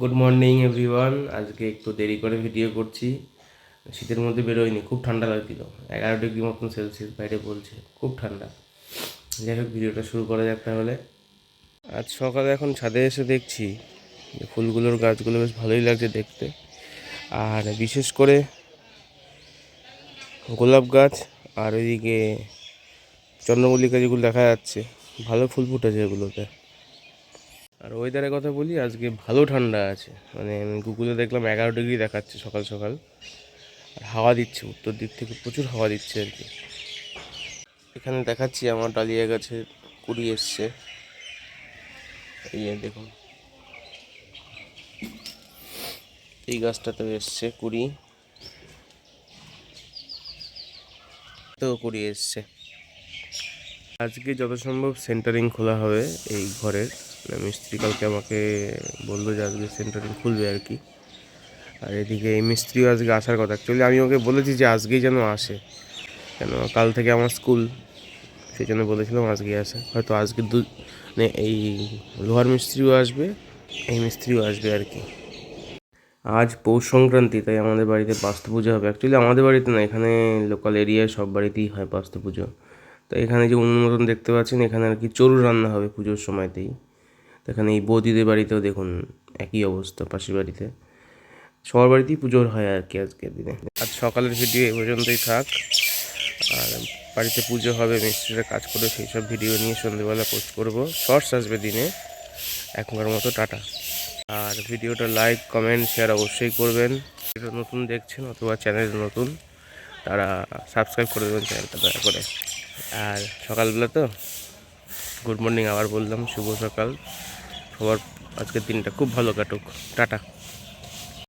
Good morning everyone আজকে একটু দেরি করে ভিডিও করছি। শীতের মধ্যে বেরোয়নি, খুব ঠান্ডা লাগছিল। এগারো ডিগ্রি মতন সেলসিয়াস বাইরে বলছে খুব ঠান্ডা। যাই হোক ভিডিওটা শুরু করা যাক তাহলে। আজ সকালে এখন ছাদে এসে দেখছি ফুলগুলোর গাছগুলো বেশ ভালোই লাগছে দেখতে। আর বিশেষ করে গোলাপ গাছ আর ওইদিকে চন্দ্রমল্লিকা যেগুলো দেখা যাচ্ছে, ভালো ফুল ফুটেছে এগুলোতে। আর ওয়েদারের কথা বলি, আজকে ভালো ঠান্ডা আছে। মানে আমি গুগলে দেখলাম এগারো ডিগ্রি দেখাচ্ছে সকাল সকাল। আর হাওয়া দিচ্ছে, উত্তর দিক থেকে প্রচুর হাওয়া দিচ্ছে আর কি। এখানে দেখাচ্ছি আমার ডালিয়া গাছের কুড়ি এসছে। এই দেখুন। এই গাছটাতেও এসছে কুড়ি। তো কুড়ি এসছে। আজকে যত সম্ভব সেন্টারিং খোলা হবে এই ঘরের। মিস্ত্রি কালকে আমাকে বলল যে আজকে সেন্টারিং খুলবে আর কি। আর এদিকে এই মিস্ত্রিও আজকে আসার কথা। অ্যাকচুয়ালি আমি ওকে বলেছি যে আজকেই যেন আসে। কেন কাল থেকে আমার স্কুল সেই জন্য বলেছিলাম আজকে আসে। হয়তো আজকে দু মানে এই লোহার মিস্ত্রিও আসবে, এই মিস্ত্রিও আসবে আর কি। আজ পৌষ সংক্রান্তি, তাই আমাদের বাড়িতে বাস্তু পুজো হবে। অ্যাকচুয়ালি আমাদের বাড়িতে না, এখানে লোকাল এরিয়ায় সব বাড়িতেই হয় বাস্তু পুজো। তো এখানে যে উনুন মতন দেখতে পাচ্ছেন, এখানে আর কি চরু রান্না হবে পুজোর সময়তেই। এখানে এই বৌদিদের বাড়িতেও দেখুন একই অবস্থা, পাশের বাড়িতে। সবার বাড়িতেই পুজোর হয় আর কি আজকের দিনে। আজ সকালের ভিডিও এ পর্যন্তই থাক। আর বাড়িতে পুজো হবে, মিস্ত্রিরা কাজ করে সেই সব ভিডিও নিয়ে সন্ধ্যেবেলা পোস্ট করব। শর্টস আসবে দিনে, এখনকার মতো টাটা। আর ভিডিওটা লাইক, কমেন্ট, শেয়ার অবশ্যই করবেন। এটা নতুন দেখছেন অথবা চ্যানেল নতুন, তারা সাবস্ক্রাইব করে দেবেন চ্যানেলটা দয়া করে। আর সকালবেলা তো, গুড মর্নিং আবার বললাম, শুভ সকাল। সবার আজকের দিনটা খুব ভালো কাটুক। টাটা।